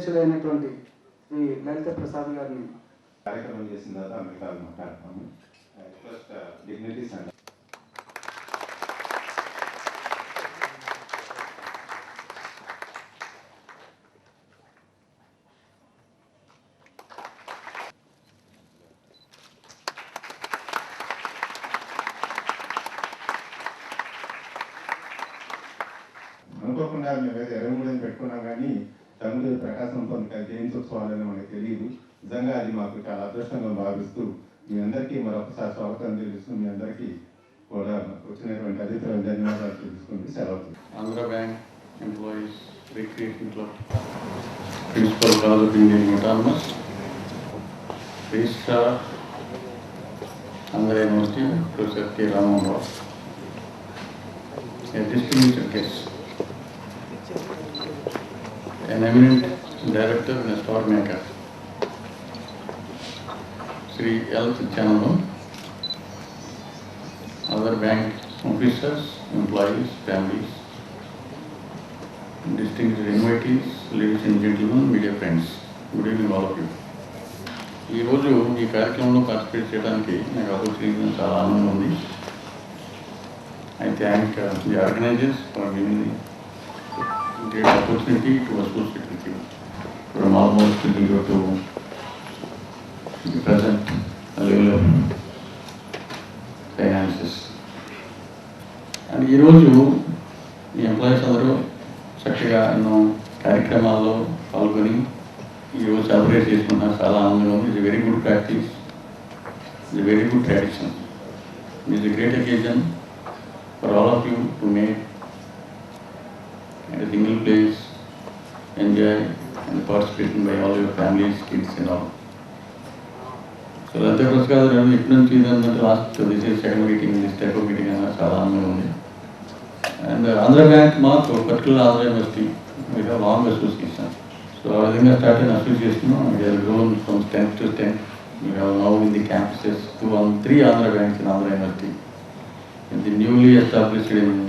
అధ్యక్షుడైనటువంటి శ్రీ లలిత ప్రసాద్ గారిని. కార్యక్రమం చేసిన తర్వాత మిగతా మాట్లాడతాము. ఫస్ట్ డిగ్నిటీస్ అండ్ అనుకోకుండా మేమైతే ఇరవై మూడు పెట్టుకున్నాం కానీ తమ్ముడు ప్రకాశం పొందిక జయంత్యోత్సవాలని మనకు తెలియదు నిజంగా అది మాకు చాలా అదృష్టంగా భావిస్తూ మీ అందరికీ మరొకసారి స్వాగతం తెలుస్తూ మీ అందరికీ కూడా వచ్చినటువంటి అతిథులకు ధన్యవాదాలు తెలుసుకుంటూ సెలవు Andhra bank employees recreation club principal college Indian autonomous registrar Andhra university professor K Ramohan Rao a distinguished guest, an eminent director and a star maker, Sri L. Chanandam, other bank officers, employees, families, distinguished invitees, ladies and gentlemen, media friends, good evening all of you. ఈరోజు ఈ కార్యక్రమంలో participate చేయడానికి నాకు opportunity చాలా ఆనందంగా ఉంది I thank uh, the organizers for giving great opportunity to associate with you from almost zero to present a level of and ఈరోజు మీ ఎంప్లాయీస్ అందరూ చక్కగా ఎన్నో కార్యక్రమాల్లో పాల్గొని ఈరోజు సెలబ్రేట్ చేసుకుంటున్నారు చాలా ఆనందంగా ఉంది. ఇది వెరీ గుడ్ ప్రాక్టీస్ ఇది వెరీ గుడ్ ట్రెడిషన్ ఇది great occasion for all of you to make at a single place, enjoy and participation by all your families, kids and all. So Lalitha Prasad garu ఇప్పటి నుంచి ఇదంటే last this is second meeting this type of meeting అన్న చాలా ఆనందంగా ఉంది and Andhra bank మాకు particular Andhra university we have long association so ఆ విధంగా స్టార్ట్ అయిన association we are grown from tenth to tenth we have now in the campuses two three Andhra banks in Andhra university and the newly established in one in uh,